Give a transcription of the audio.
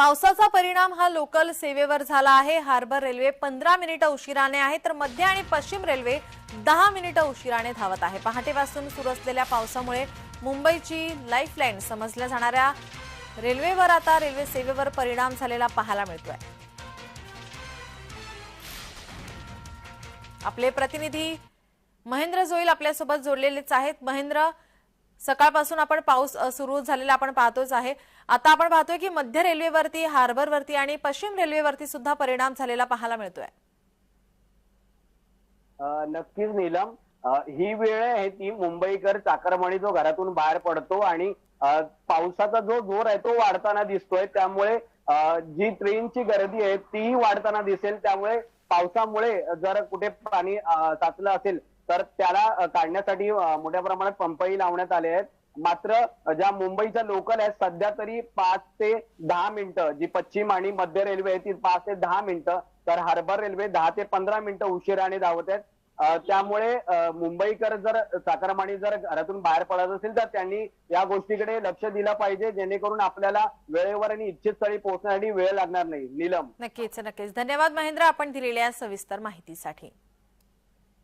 पावसाचा परिणाम हा लोकल सेवेवर झाला आहे. हार्बर रेल्वे पंधरा मिनिटं उशिराने आहे तर मध्य आणि पश्चिम रेल्वे दहा मिनिटं उशिराने धावत आहे. पहाटेपासून सुरू असलेल्या पावसामुळे मुंबईची लाईफलाईन समजल्या जाणाऱ्या रेल्वेवर आता रेल्वे सेवेवर परिणाम झालेला पाहायला मिळतोय. आपले प्रतिनिधी महेंद्र जोईल आपल्यासोबत जोडलेलेच आहेत. महेंद्र सकाळपासून आपण पाऊस सुरू झालेला आपण पाहतोच आहे. आता आपण पाहतोय की मध्य रेल्वेवरती हार्बरवरती आणि पश्चिम रेल्वेवरती सुद्धा परिणाम झालेला पाहायला मिळतोय. नक्कीच नीलम. ही वेळ आहे ती मुंबईकर चाकरमणी जो घरातून बाहेर पडतो आणि पावसाचा जो जोर आहे तो वाढताना दिसतोय. त्यामुळे जी ट्रेनची गर्दी आहे तीही वाढताना दिसेल. त्यामुळे पावसामुळे जर कुठे पाणी साचलं असेल तर त्याला काढण्यासाठी मोठ्या प्रमाणात पंपही लावण्यात आले आहेत. मात्र ज्या मुंबईच्या लोकल आहेत सध्या तरी पाच ते दहा मिनिटं जी पश्चिम आणि मध्य रेल्वे आहे ती पाच ते दहा मिनिटं तर हार्बर रेल्वे दहा ते पंधरा मिनिटं उशिराने धावत आहेत. त्यामुळे मुंबईकर जर चाकरमाणी जर घरातून बाहेर पडत असेल तर त्यांनी या गोष्टीकडे लक्ष दिलं पाहिजे जेणेकरून आपल्याला वेळेवर आणि इच्छित स्थळी पोहोचण्यासाठी वेळ लागणार नाही. नीलम. नक्कीच नक्कीच. धन्यवाद महेंद्र आपण दिलेल्या सविस्तर माहितीसाठी.